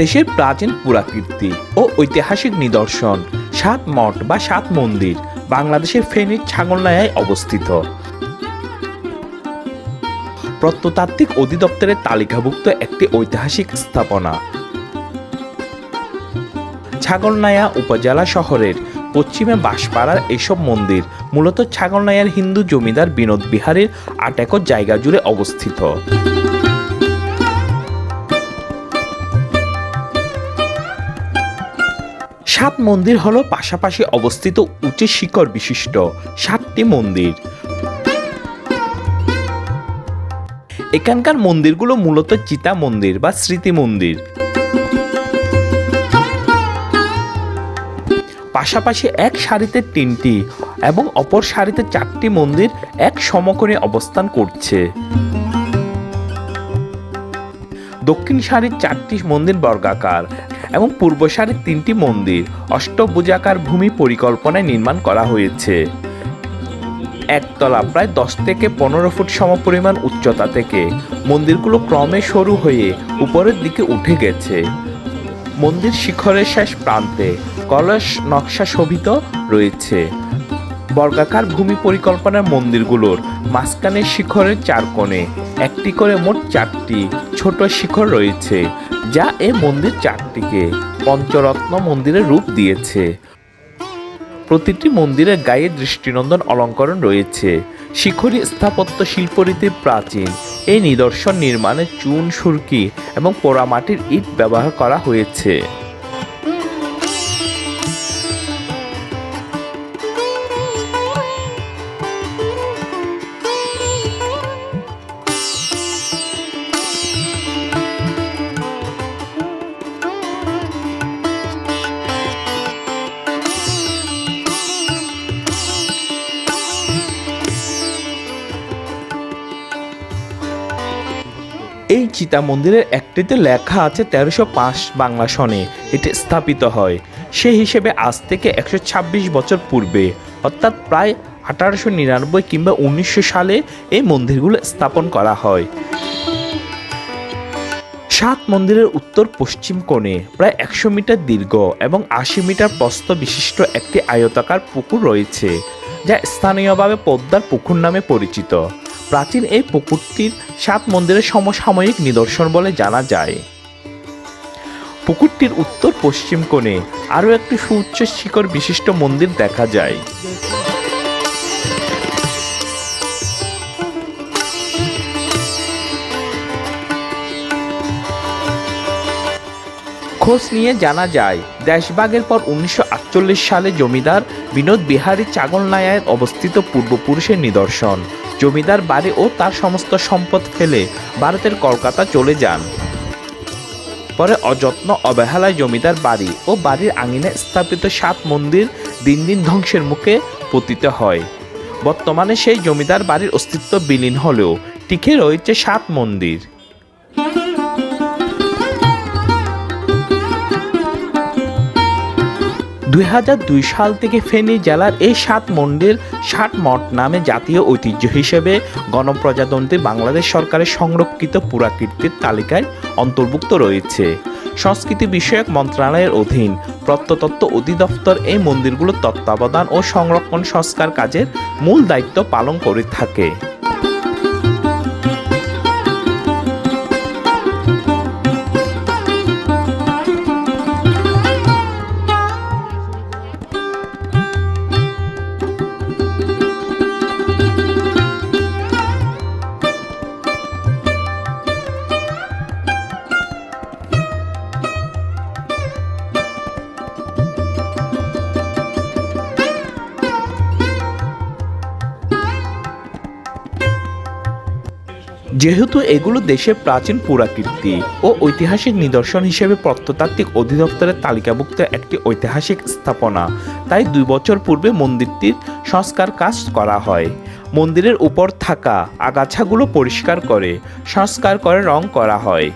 দেশের প্রাচীন পুরাকীর্তি ও ঐতিহাসিক নিদর্শন, সাত মঠ বা সাত মন্দির বাংলাদেশের ফেনীর ছাগলনায়ায় অবস্থিত। প্রত্নতাত্ত্বিক অধিদপ্তরের তালিকাভুক্ত একটি ঐতিহাসিক স্থাপনা। ছাগলনায়া উপজেলা শহরের পশ্চিমে বাঁশপাড়ার এসব মন্দির মূলত ছাগলনায়ার হিন্দু জমিদার বিনোদ বিহারের আট একর জায়গা জুড়ে অবস্থিত। সাত মন্দির হলো পাশাপাশি অবস্থিত উঁচু শিখর বিশিষ্ট সাতটি মন্দির। এখানকার মন্দিরগুলো মূলত চিতা মন্দির বা স্মৃতি মন্দির। পাশাপাশি এক সারিতে তিনটি এবং অপর সারিতে চারটি মন্দির এক সমকোণে অবস্থান করছে। দক্ষিণ সারির চারটি মন্দির বর্গাকার এবং পূর্ব সারির তিনটি মন্দির, অষ্টভুজাকার ভূমি পরিকল্পনায় নির্মাণ করা হয়েছে। একতলা প্রায় দশ থেকে পনেরো ফুট সমপরিমাণ উচ্চতা থেকে। মন্দিরগুলো ক্রমে সরু হয়ে উপরের দিকে উঠে গেছে। মন্দির শিখরের শেষ প্রান্তে কলস নকশা শোভিত রয়েছে। বর্গাকার ভূমি পরিকল্পনার মন্দিরগুলোর মাঝখানের শিখরের চার কোণে একটি করে মোট চারটি ছোট শিখর রয়েছে। যা এ মন্দির চারটিকে পঞ্চরত্ন মন্দিরের রূপ দিয়েছে। প্রতিটি মন্দিরের গায়ে দৃষ্টিনন্দন অলঙ্করণ রয়েছে। শিখরী স্থাপত্য শিল্পরীতি প্রাচীন। এই নিদর্শন নির্মাণে চুন, সুরকি এবং পোড়ামাটির ইট ব্যবহার করা হয়েছে। এই চিতা মন্দিরের একটিতে লেখা আছে তেরোশো পাঁচ বাংলা সনে। এটি স্থাপিত হয়। সেই হিসেবে আজ থেকে একশো ছাব্বিশ বছর পূর্বে, অর্থাৎ প্রায় আঠারোশো নিরানব্বই কিংবা উনিশশো সালে এই মন্দিরগুলো স্থাপন করা হয়। সাত মন্দিরের উত্তর পশ্চিম কোণে প্রায় একশো মিটার দীর্ঘ এবং আশি মিটার প্রস্থ বিশিষ্ট একটি আয়তাকার পুকুর রয়েছে, যা স্থানীয়ভাবে পদ্মার পুকুর নামে পরিচিত। প্রাচীন এই পুকুরটির সাত মন্দিরের সমসাময়িক নিদর্শন বলে জানা যায়। পুকুরটির উত্তর পশ্চিম কোণে আরও একটি সুউচ্চ শিখর বিশিষ্ট মন্দির দেখা যায়। খোঁজ নিয়ে জানা যায়, দেশভাগের পর উনিশশো আটচল্লিশ সালে জমিদার বিনোদ বিহারী চাগল চাগলনায়ায় অবস্থিত পূর্বপুরুষের নিদর্শন। জমিদার বাড়ি ও তার সমস্ত সম্পদ ফেলে ভারতের কলকাতা চলে যান। পরে অযত্ন অবহেলায় জমিদার বাড়ি ও বাড়ির আঙিনে স্থাপিত সাত মন্দির দিন দিন ধ্বংসের মুখে পতিত হয়। বর্তমানে সেই জমিদার বাড়ির অস্তিত্ব বিলীন হলেও টিকে রয়েছে সাত মন্দির। দুই হাজার দুই সাল থেকে ফেনী জেলার এই সাত মন্দির ষাট মঠ নামে জাতীয় ঐতিহ্য হিসেবে গণপ্রজাতন্ত্রী বাংলাদেশ সরকারের সংরক্ষিত পুরাকীর্তির তালিকায় অন্তর্ভুক্ত রয়েছে। সংস্কৃতি বিষয়ক মন্ত্রণালয়ের অধীন প্রত্নতত্ত্ব অধিদপ্তর এই মন্দিরগুলোর তত্ত্বাবধান ও সংরক্ষণ সংস্কার কাজের মূল দায়িত্ব পালন করে থাকে। যেহেতু এগুলো দেশের প্রাচীন পুরাকীর্তি ও ঐতিহাসিক নিদর্শন হিসেবে প্রত্নতাত্ত্বিক অধিদপ্তরের তালিকাভুক্ত একটি ঐতিহাসিক স্থাপনা, তাই দুই বছর পূর্বে মন্দিরটির সংস্কার কাজ করা হয়। মন্দিরের উপর থাকা আগাছাগুলো পরিষ্কার করে, সংস্কার করে রং করা হয়।